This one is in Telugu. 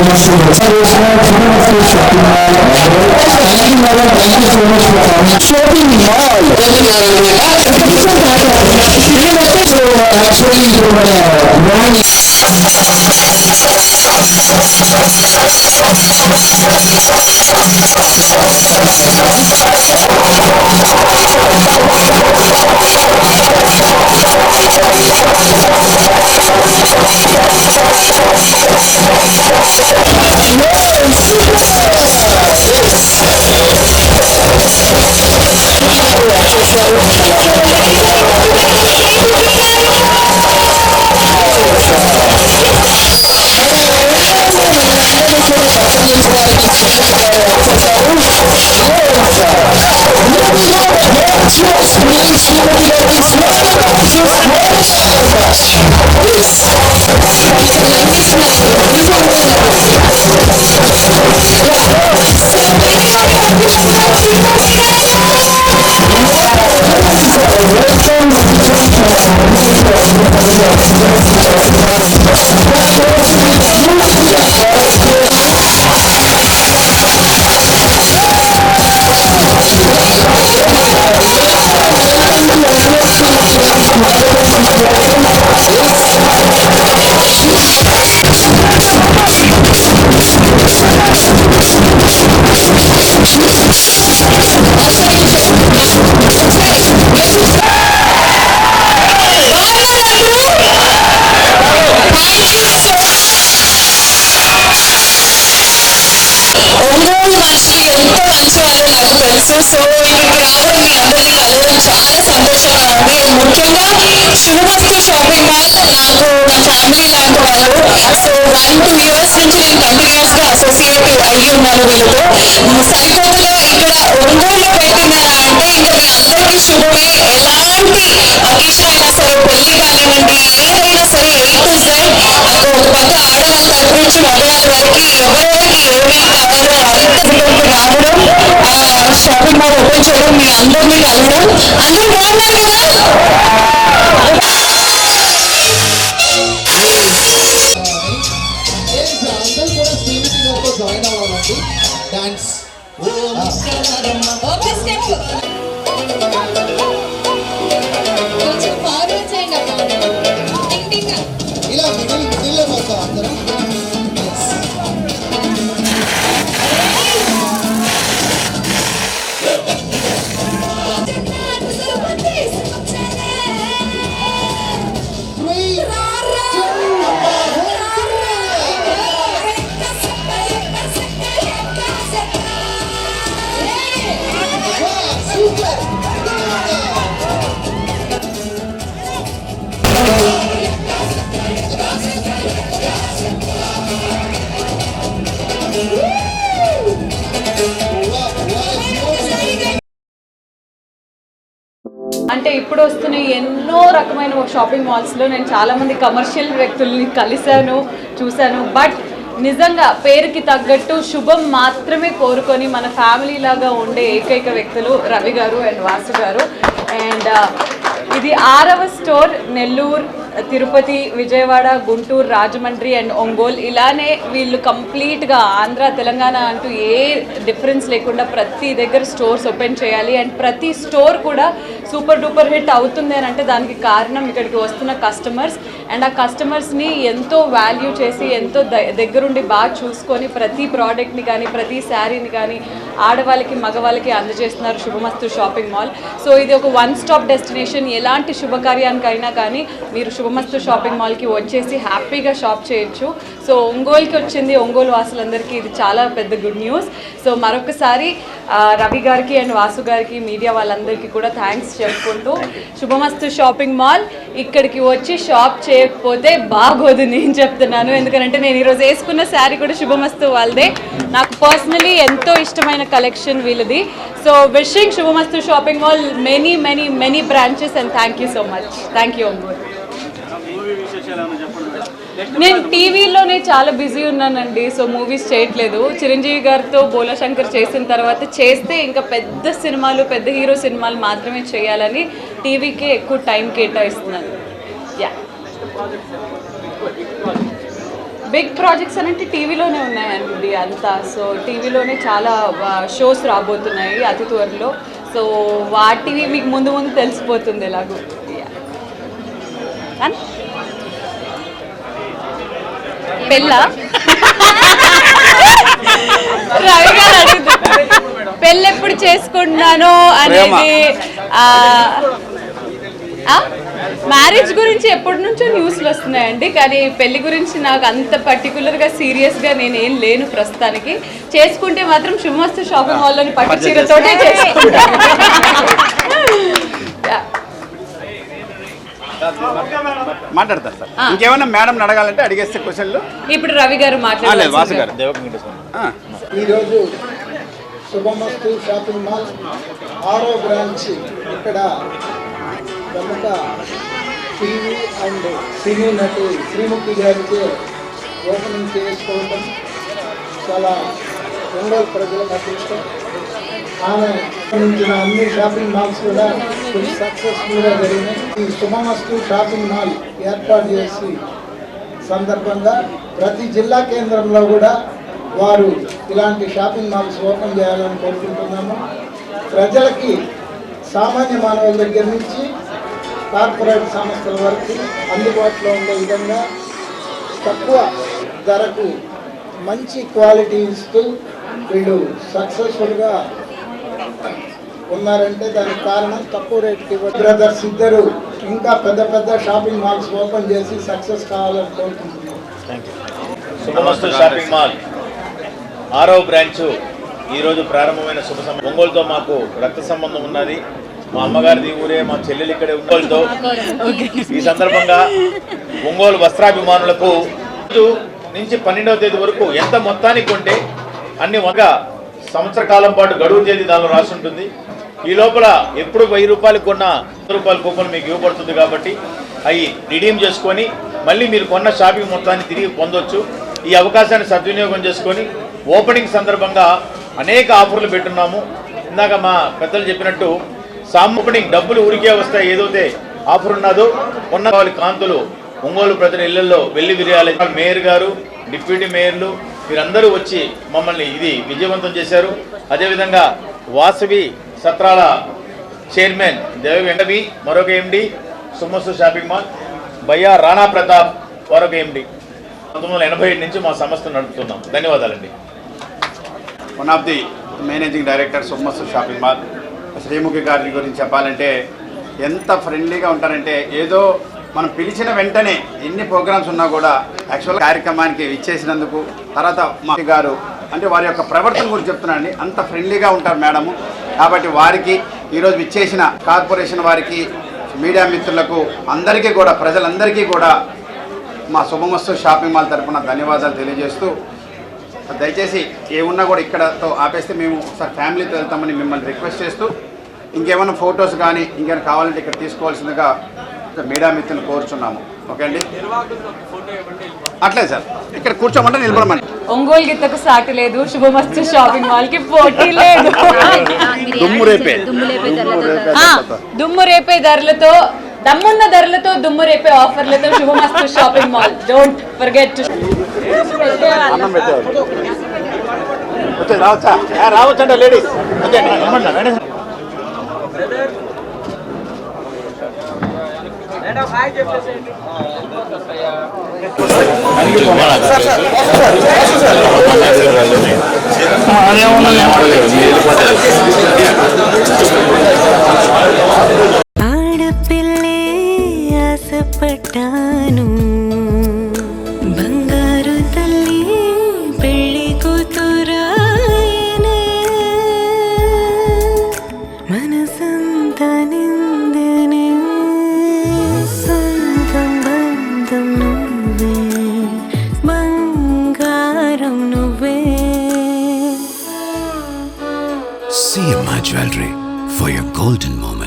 ministry of education, University Shopping Mall, thank you madam, thank you so much for coming. Shopping Mall. So actually your uh, noise. Thank you. Shopping mall Ongole so ఇక్కడికి రావడం మీ అందరినీ కలవడం చాలా సంతోషంగా ఉంది ముఖ్యంగా శుభమస్తు షాపింగ్ మాల్ నాకు నా ఫ్యామిలీ లాంటి వాళ్ళు సో వన్ టూ ఇయర్స్ నుంచి నేను కంటిన్యూస్గా అసోసియేట్ అయ్యి ఉన్నాను వీళ్ళతో సరికొత్తలో ఇక్కడ ఒంగోలు పెట్టినారా అంటే ఇంకా మీ అందరికీ శుభమే. ఎలాంటి అకేషన్ ఒక పక్క ఆడవాళ్ళ తరపు నుంచి మగవాళ్ళ వరకు ఎవరెవరికి ఏమి కావాలో అంతటిలోకి రావడం ఆ షాపింగ్ మాల్ ఓపెన్ చేయడం మీ అందరినీ కలవడం. అందరూ బాగున్నారు కదా? 왔더라. అంటే ఇప్పుడు వస్తున్న ఎన్నో రకమైన షాపింగ్ మాల్స్లో నేను చాలామంది కమర్షియల్ వ్యక్తుల్ని కలిశాను చూశాను. బట్ నిజంగా పేరుకి తగ్గట్టు శుభం మాత్రమే కోరుకొని మన ఫ్యామిలీ లాగా ఉండే ఏకైక వ్యక్తులు రవి గారు అండ్ వాసు గారు. అండ్ uh, ఇది ఆరవ స్టోర్ నెల్లూరు తిరుపతి విజయవాడ గుంటూరు రాజమండ్రి అండ్ ఒంగోల్. ఇలానే వీళ్ళు కంప్లీట్గా ఆంధ్ర తెలంగాణ అంటూ ఏ డిఫరెన్స్ లేకుండా ప్రతి దగ్గర స్టోర్స్ ఓపెన్ చేయాలి. అండ్ ప్రతి స్టోర్ కూడా సూపర్ డూపర్ హిట్ అవుతుంది అని అంటే దానికి కారణం ఇక్కడికి వస్తున్న కస్టమర్స్. అండ్ ఆ కస్టమర్స్ని ఎంతో వాల్యూ చేసి ఎంతో ద- దగ్గరుండి బాగా చూసుకొని ప్రతి ప్రోడక్ట్ని కానీ ప్రతి శారీని కానీ ఆడవాళ్ళకి మగవాళ్ళకి అందజేస్తున్నారు శుభమస్తు షాపింగ్ మాల్. సో ఇది ఒక వన్ స్టాప్ డెస్టినేషన్. ఎలాంటి శుభకార్యానికైనా కానీ మీరు శుభమస్తు షాపింగ్ మాల్కి వచ్చేసి హ్యాపీగా షాప్ చేయొచ్చు. సో ఒంగోలుకి వచ్చింది ఒంగోలు వాసులందరికీ ఇది చాలా పెద్ద గుడ్ న్యూస్. సో మరొకసారి రవి గారికి అండ్ వాసు గారికి మీడియా వాళ్ళందరికీ కూడా థ్యాంక్స్ చెప్పుకుంటూ శుభమస్తు షాపింగ్ మాల్ ఇక్కడికి వచ్చి షాప్ చేయకపోతే బాగోదు నేను చెప్తున్నాను. ఎందుకంటే నేను ఈరోజు వేసుకున్న శారీ కూడా శుభమస్తు వాళ్ళదే. నాకు పర్సనలీ ఎంతో ఇష్టమైన కలెక్షన్ వీళ్ళది. So wishing Subhamasthu shopping mall many many many branches and thank you so much thank you Ambur నేను టీవీలోనే చాలా బిజీ ఉన్నానండి సో మూవీస్ చేయట్లేదు. చిరంజీవి గారితో బోలా శంకర్ చేసిన తర్వాత చేస్తే ఇంకా పెద్ద సినిమాలు పెద్ద హీరో సినిమాలు మాత్రమే చేయాలని టీవీకి ఎక్కువ టైం కేటాయిస్తున్నాను. యా బిగ్ ప్రాజెక్ట్స్ అంటే టీవీలోనే ఉన్నాయండి అంతా. సో టీవీలోనే చాలా షోస్ రాబోతున్నాయి అతి త్వరలో. సో వాటివి మీకు ముందు ముందు తెలిసిపోతుంది ఎలాగో. Yeah. పెళ్ళా? రవి గారు అడుగుతున్నారు పెళ్ళి ఎప్పుడు చేసుకుంటున్నాను అనేది మ్యారేజ్ గురించి ఎప్పటి నుంచో న్యూస్లు వస్తున్నాయండి. కానీ పెళ్ళి గురించి నాకు అంత పర్టికులర్గా సీరియస్గా నేను ఏం లేను ప్రస్తుతానికి. చేసుకుంటే మాత్రం శుభమస్తు షాపింగ్ మాల్లోని పట్టు చీరతోటే చేసుకుంటాను. మాట్లాడతారు సార్. ఆ. ఇంకేమైనా మేడం అడగాలంటే అడిగేస్తే క్వశ్చన్లు? ఇప్పుడు రవి గారు ఆ, లేదు వాసు గారు. ఈరోజు శుభమస్తు షాపింగ్ మాల్ ఆరో బ్రాంచ్ ఇక్కడ ప్రముఖ టీవీ అండ్ సినీ నటి శ్రీముఖి గారికి ఓపెనింగ్ చేసుకోవడం చాలా ఒంగోలు ప్రజలకు అదృష్టం. ఆమె సంబంధించిన అన్ని షాపింగ్ మాల్స్ కూడా సక్సెస్ఫుల్గా జరిగినాయి. ఈ శుభమస్తు షాపింగ్ మాల్ ఏర్పాటు చేసి సందర్భంగా ప్రతి జిల్లా కేంద్రంలో కూడా వారు ఇలాంటి షాపింగ్ మాల్స్ ఓపెన్ చేయాలని కోరుకుంటున్నాము. ప్రజలకి సామాన్య మానవుల దగ్గర నుంచి కార్పొరేట్ సంస్థల వరకు అందుబాటులో ఉండే విధంగా తక్కువ ధరకు మంచి క్వాలిటీ ఇస్తూ వీళ్ళు సక్సెస్ఫుల్గా ఉన్నారంటే దానికి కారణం తక్కువ రేట్కి బ్రదర్స్ ఇద్దరు ఇంకా పెద్ద పెద్ద షాపింగ్ మాల్స్ ఓపెన్ చేసి సక్సెస్ కావాలని కోరుకుంటున్నాం. షాపింగ్ మాల్ ఆరో బ్రాంచ్ ఈరోజు ప్రారంభమైన శుభ సమయం ఒంగోలుతో మాకు రక్త సంబంధం ఉన్నది. మా అమ్మగారిది ఊరే మా చెల్లెలు ఇక్కడే ఒంగోలుతో. ఈ సందర్భంగా ఒంగోలు వస్త్రాభిమానులకు నుంచి పన్నెండవ తేదీ వరకు ఎంత మొత్తానికి ఉంటే అన్ని ఒక సంవత్సర కాలం పాటు గడువు తేదీ దానిలో రాసి ఉంటుంది. ఈ లోపల ఎప్పుడు వెయ్యి రూపాయలు కొన్న వంద రూపాయల కూపన్ మీకు ఇవ్వబడుతుంది కాబట్టి అవి రిడీమ్ చేసుకొని మళ్ళీ మీరు కొన్న షాపింగ్ మొత్తాన్ని తిరిగి పొందొచ్చు. ఈ అవకాశాన్ని సద్వినియోగం చేసుకొని ఓపెనింగ్ సందర్భంగా అనేక ఆఫర్లు పెట్టున్నాము. ఇందాక మా పెద్దలు చెప్పినట్టు సామ్ ఓపెనింగ్ డబ్బులు ఊరికే వస్తాయి ఏదైతే ఆఫర్ ఉన్నదో ఉన్న వాళ్ళ కాంతులు ఒంగోలు ప్రజల ఇళ్ళలో వెళ్ళి విరియాలి. మేయర్ గారు డిప్యూటీ మేయర్లు వీరందరూ వచ్చి మమ్మల్ని ఇది విజయవంతం చేశారు. అదేవిధంగా వాసవి సత్రాల చైర్మన్ దేవ వెండవి మరొక ఎండి సుమస్సు షాపింగ్ మాల్ భయ్యా రాణా ప్రతాప్ మరొక ఎండి పంతొమ్మిది వందల ఎనభై ఏడు నుంచి మా సంస్థ నడుపుతున్నాం. ధన్యవాదాలండి. One of the managing director సుమ్మస్సు shopping mall Sreemukhi గారి గురించి చెప్పాలంటే ఎంత ఫ్రెండ్లీగా ఉంటారంటే ఏదో మనం పిలిచిన వెంటనే ఎన్ని ప్రోగ్రామ్స్ ఉన్నా కూడా యాక్చువల్ కార్యక్రమానికి ఇచ్చేసినందుకు తర్వాత మా గారు అంటే వారి యొక్క ప్రవర్తన గురించి చెప్తున్నానండి. అంత ఫ్రెండ్లీగా ఉంటారు మేడము కాబట్టి వారికి ఈరోజు ఇచ్చేసిన కార్పొరేషన్ వారికి మీడియా మిత్రులకు అందరికీ కూడా ప్రజలందరికీ కూడా మా శుభమస్తు షాపింగ్ మాల్ తరఫున ధన్యవాదాలు తెలియజేస్తూ దయచేసి ఏమున్నా కూడా ఇక్కడతో ఆపేస్తే మేము ఒకసారి ఫ్యామిలీతో వెళ్తామని మిమ్మల్ని రిక్వెస్ట్ చేస్తూ ఇంకేమైనా ఫొటోస్ కానీ ఇంకేమైనా కావాలంటే ఇక్కడ తీసుకోవాల్సిందిగా మీడియా మిత్రులు కోరుచున్నాము. ఓకే అండి అట్లే సార్. ఇక్కడ కూర్చోమంటే నిలబడమండి ఒంగోలు గిత్తకు సాటి లేదు శుభమస్తు షాపింగ్ మాల్కి పోటీ లేదు. దుమ్ము రేపే. ఆ, దుమ్ము రేపే ధరలతో దమ్మున్న ధరలతో దుమ్ము రేపే ఆఫర్లతో శుభమస్తు షాపింగ్ మాల్. డోంట్ ఫర్గెట్ అన్నం పెట్టేవాళ్ళు. రావచ్చా? ఆ, రావచ్చండి లేడీస్. ఓకే ఆడపిల్లే ఆశపడ్డాను. బంగారు తల్లి పెళ్ళి కూతురాయనే. మనసంతా నిందనే Jewelry for your golden moments.